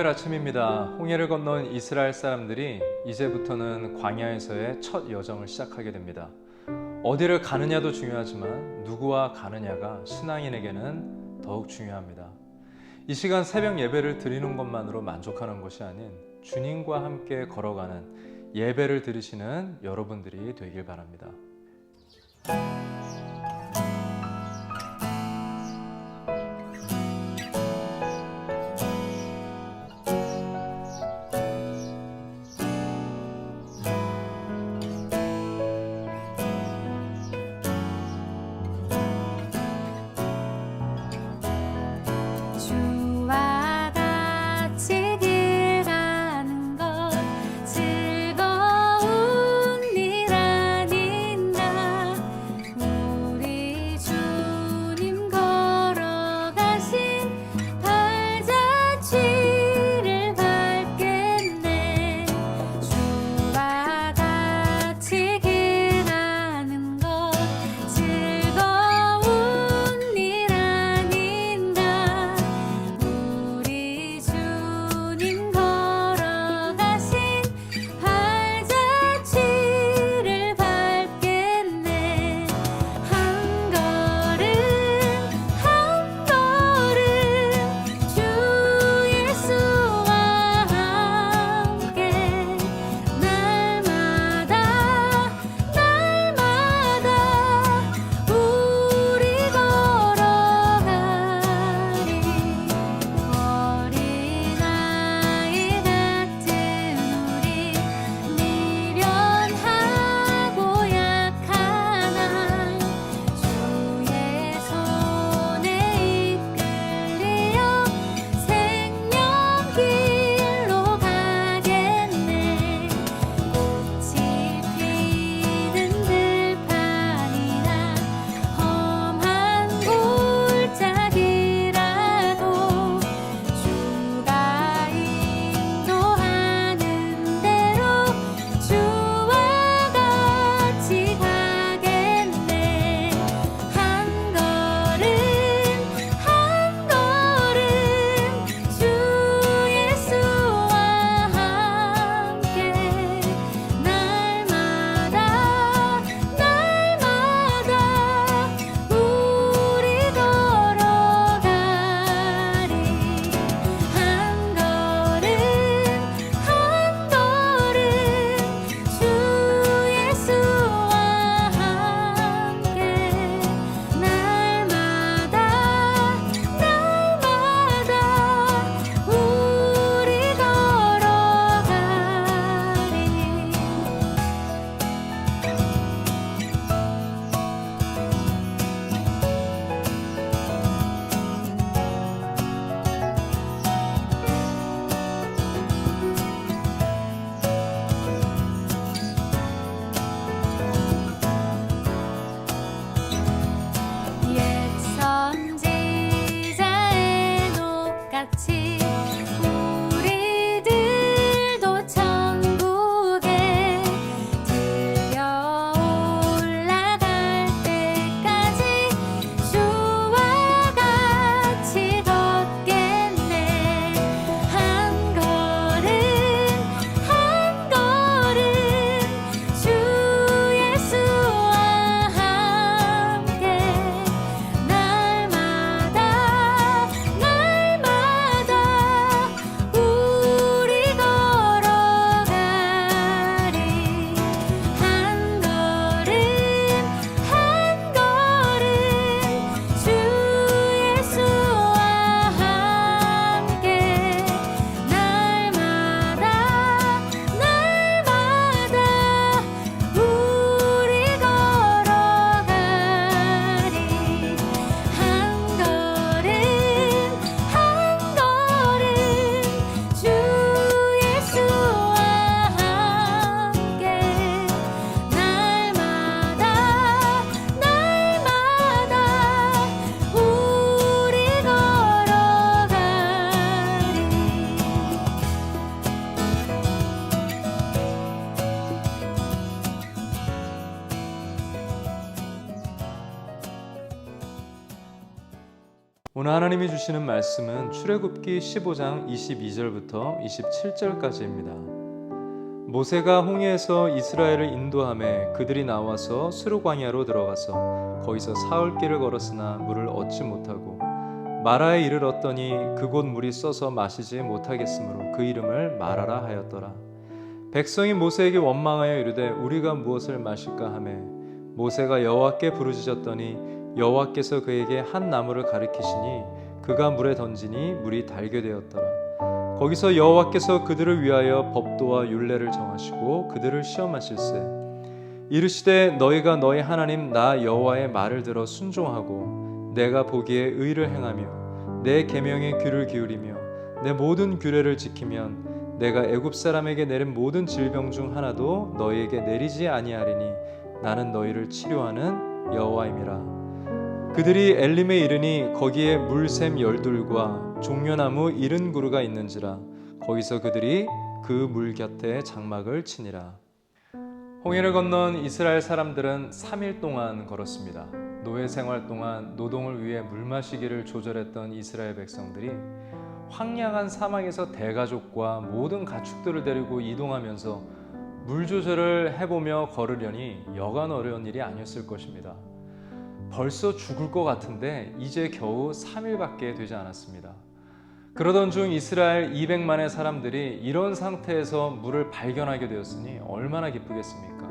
화요일 아침입니다. 홍해를 건넌 이스라엘 사람들이 이제부터는 광야에서의 첫 여정을 시작하게 됩니다. 어디를 가느냐도 중요하지만 누구와 가느냐가 신앙인에게는 더욱 중요합니다. 이 시간 새벽 예배를 드리는 것만으로 만족하는 것이 아닌 주님과 함께 걸어가는 예배를 드리시는 여러분들이 되길 바랍니다. 오늘 하나님이 주시는 말씀은 출애굽기 15장 22절부터 27절까지입니다. 모세가 홍해에서 이스라엘을 인도함에 그들이 나와서 수르 광야로 들어가서 거기서 사흘 길을 걸었으나 물을 얻지 못하고 마라에 이르렀더니 그곳 물이 써서 마시지 못하겠으므로 그 이름을 마라라 하였더라. 백성이 모세에게 원망하여 이르되 우리가 무엇을 마실까 하매 모세가 여호와께 부르짖었더니 여호와께서 그에게 한 나무를 가리키시니 그가 물에 던지니 물이 달게 되었더라. 거기서 여호와께서 그들을 위하여 법도와 율례를 정하시고 그들을 시험하실세 이르시되 너희가 너희 하나님 나 여호와의 말을 들어 순종하고 내가 보기에 의를 행하며 내 계명에 귀를 기울이며 내 모든 규례를 지키면 내가 애굽 사람에게 내린 모든 질병 중 하나도 너희에게 내리지 아니하리니 나는 너희를 치료하는 여호와임이라 그들이 엘림에 이르니 거기에 물샘 열둘과 종려나무 이른 구루가 있는지라 거기서 그들이 그 물 곁에 장막을 치니라 홍해를 건넌 이스라엘 사람들은 3일 동안 걸었습니다. 노예 생활 동안 노동을 위해 물 마시기를 조절했던 이스라엘 백성들이 황량한 사막에서 대가족과 모든 가축들을 데리고 이동하면서 물 조절을 해보며 걸으려니 여간 어려운 일이 아니었을 것입니다. 벌써 죽을 것 같은데 이제 겨우 3일밖에 되지 않았습니다. 그러던 중 이스라엘 200만의 사람들이 이런 상태에서 물을 발견하게 되었으니 얼마나 기쁘겠습니까?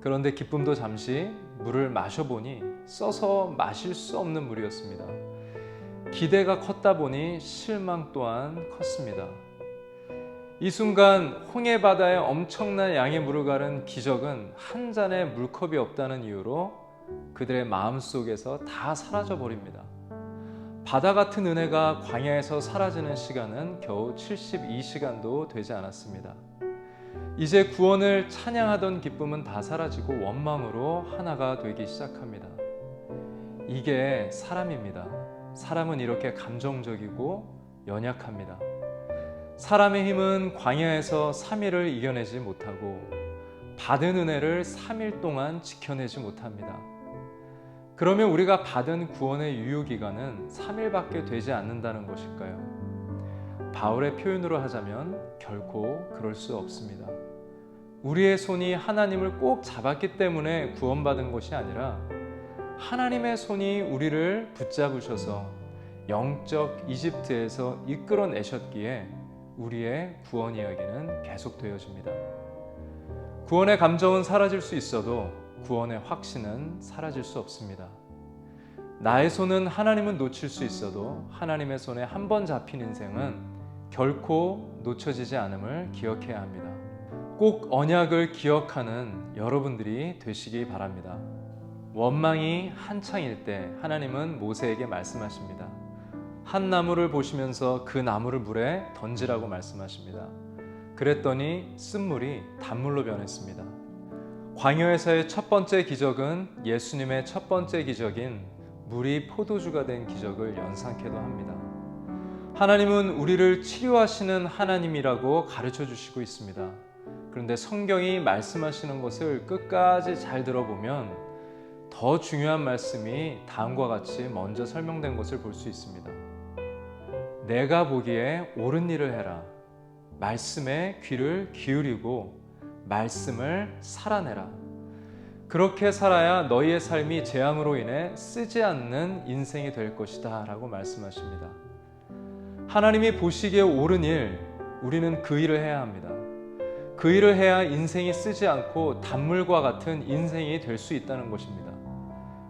그런데 기쁨도 잠시 물을 마셔보니 써서 마실 수 없는 물이었습니다. 기대가 컸다 보니 실망 또한 컸습니다. 이 순간 홍해 바다에 엄청난 양의 물을 가른 기적은 한 잔의 물컵이 없다는 이유로 그들의 마음 속에서 다 사라져 버립니다. 바다 같은 은혜가 광야에서 사라지는 시간은 겨우 72시간도 되지 않았습니다. 이제 구원을 찬양하던 기쁨은 다 사라지고 원망으로 하나가 되기 시작합니다. 이게 사람입니다. 사람은 이렇게 감정적이고 연약합니다. 사람의 힘은 광야에서 3일을 이겨내지 못하고 받은 은혜를 3일 동안 지켜내지 못합니다. 그러면 우리가 받은 구원의 유효 기간은 3일밖에 되지 않는다는 것일까요? 바울의 표현으로 하자면 결코 그럴 수 없습니다. 우리의 손이 하나님을 꼭 잡았기 때문에 구원받은 것이 아니라 하나님의 손이 우리를 붙잡으셔서 영적 이집트에서 이끌어내셨기에 우리의 구원 이야기는 계속되어집니다. 구원의 감정은 사라질 수 있어도 구원의 확신은 사라질 수 없습니다. 나의 손은 하나님은 놓칠 수 있어도 하나님의 손에 한 번 잡힌 인생은 결코 놓쳐지지 않음을 기억해야 합니다. 꼭 언약을 기억하는 여러분들이 되시기 바랍니다. 원망이 한창일 때 하나님은 모세에게 말씀하십니다. 한 나무를 보시면서 그 나무를 물에 던지라고 말씀하십니다. 그랬더니 쓴물이 단물로 변했습니다. 광야에서의 첫 번째 기적은 예수님의 첫 번째 기적인 물이 포도주가 된 기적을 연상케도 합니다. 하나님은 우리를 치료하시는 하나님이라고 가르쳐 주시고 있습니다. 그런데 성경이 말씀하시는 것을 끝까지 잘 들어보면 더 중요한 말씀이 다음과 같이 먼저 설명된 것을 볼 수 있습니다. 내가 보기에 옳은 일을 해라. 말씀에 귀를 기울이고 말씀을 살아내라. 그렇게 살아야 너희의 삶이 재앙으로 인해 쓰지 않는 인생이 될 것이다. 라고 말씀하십니다. 하나님이 보시기에 옳은 일, 우리는 그 일을 해야 합니다. 그 일을 해야 인생이 쓰지 않고 단물과 같은 인생이 될 수 있다는 것입니다.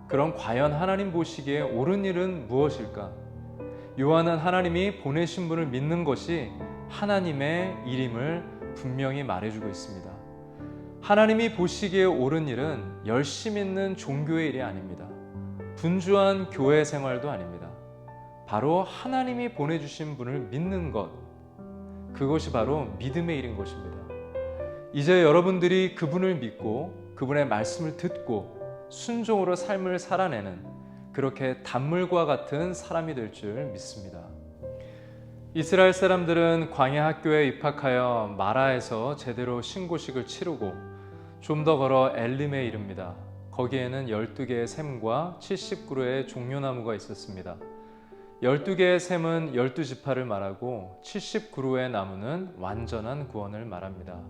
그럼 과연 하나님 보시기에 옳은 일은 무엇일까? 요한은 하나님이 보내신 분을 믿는 것이 하나님의 일임을 분명히 말해주고 있습니다. 하나님이 보시기에 옳은 일은 열심 있는 종교의 일이 아닙니다. 분주한 교회 생활도 아닙니다. 바로 하나님이 보내주신 분을 믿는 것. 그것이 바로 믿음의 일인 것입니다. 이제 여러분들이 그분을 믿고 그분의 말씀을 듣고 순종으로 삶을 살아내는 그렇게 단물과 같은 사람이 될 줄 믿습니다. 이스라엘 사람들은 광야 학교에 입학하여 마라에서 제대로 신고식을 치르고 좀 더 걸어 엘림에 이릅니다. 거기에는 12개의 샘과 70그루의 종려나무가 있었습니다. 12개의 샘은 12지파를 말하고 70그루의 나무는 완전한 구원을 말합니다.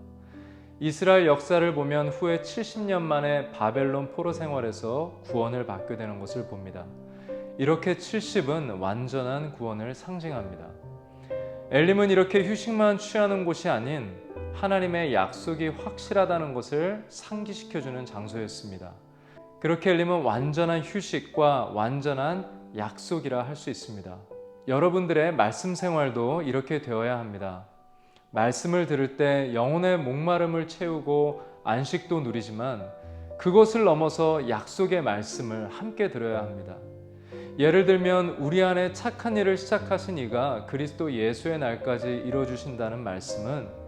이스라엘 역사를 보면 후에 70년 만에 바벨론 포로 생활에서 구원을 받게 되는 것을 봅니다. 이렇게 70은 완전한 구원을 상징합니다. 엘림은 이렇게 휴식만 취하는 곳이 아닌 하나님의 약속이 확실하다는 것을 상기시켜주는 장소였습니다. 그렇게 엘림은 완전한 휴식과 완전한 약속이라 할 수 있습니다. 여러분들의 말씀 생활도 이렇게 되어야 합니다. 말씀을 들을 때 영혼의 목마름을 채우고 안식도 누리지만 그것을 넘어서 약속의 말씀을 함께 들어야 합니다. 예를 들면 우리 안에 착한 일을 시작하신 이가 그리스도 예수의 날까지 이뤄 주신다는 말씀은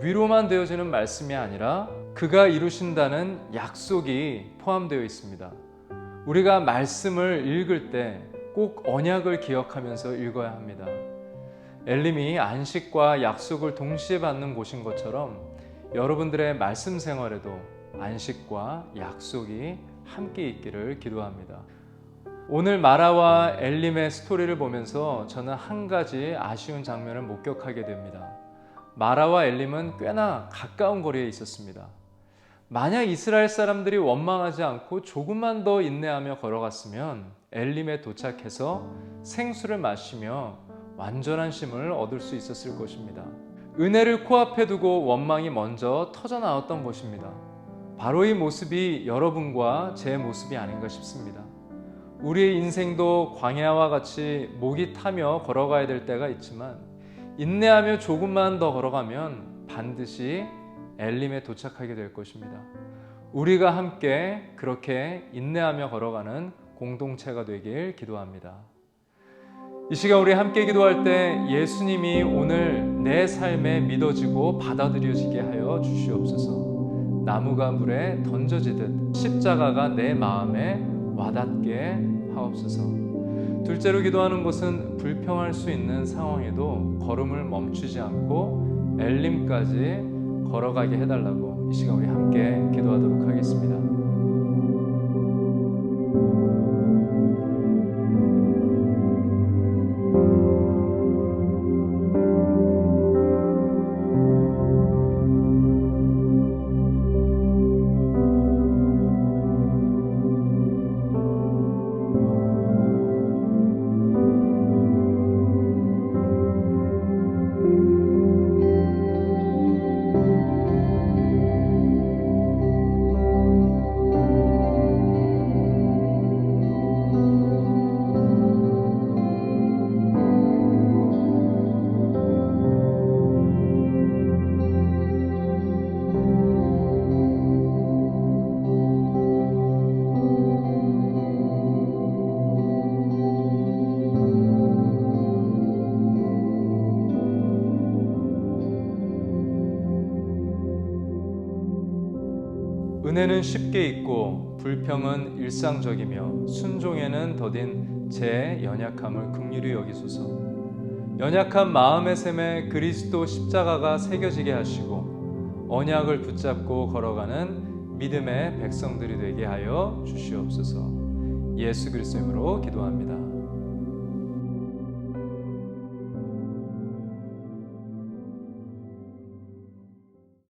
위로만 되어지는 말씀이 아니라 그가 이루신다는 약속이 포함되어 있습니다. 우리가 말씀을 읽을 때 꼭 언약을 기억하면서 읽어야 합니다. 엘림이 안식과 약속을 동시에 받는 곳인 것처럼 여러분들의 말씀 생활에도 안식과 약속이 함께 있기를 기도합니다. 오늘 마라와 엘림의 스토리를 보면서 저는 한 가지 아쉬운 장면을 목격하게 됩니다. 마라와 엘림은 꽤나 가까운 거리에 있었습니다. 만약 이스라엘 사람들이 원망하지 않고 조금만 더 인내하며 걸어갔으면 엘림에 도착해서 생수를 마시며 완전한 쉼을 얻을 수 있었을 것입니다. 은혜를 코앞에 두고 원망이 먼저 터져 나왔던 것입니다. 바로 이 모습이 여러분과 제 모습이 아닌가 싶습니다. 우리의 인생도 광야와 같이 목이 타며 걸어가야 될 때가 있지만 인내하며 조금만 더 걸어가면 반드시 엘림에 도착하게 될 것입니다. 우리가 함께 그렇게 인내하며 걸어가는 공동체가 되길 기도합니다. 이 시간 우리 함께 기도할 때 예수님이 오늘 내 삶에 믿어지고 받아들여지게 하여 주시옵소서. 나무가 물에 던져지듯 십자가가 내 마음에 와닿게 하옵소서. 둘째로 기도하는 것은 불평할 수 있는 상황에도 걸음을 멈추지 않고 엘림까지 걸어가게 해달라고 이 시간 우리 함께 기도하도록 하겠습니다. 은혜는 쉽게 있고 불평은 일상적이며 순종에는 더딘 제 연약함을 긍휼히 여기소서. 연약한 마음의 샘에 그리스도 십자가가 새겨지게 하시고 언약을 붙잡고 걸어가는 믿음의 백성들이 되게 하여 주시옵소서. 예수 그리스도로 기도합니다.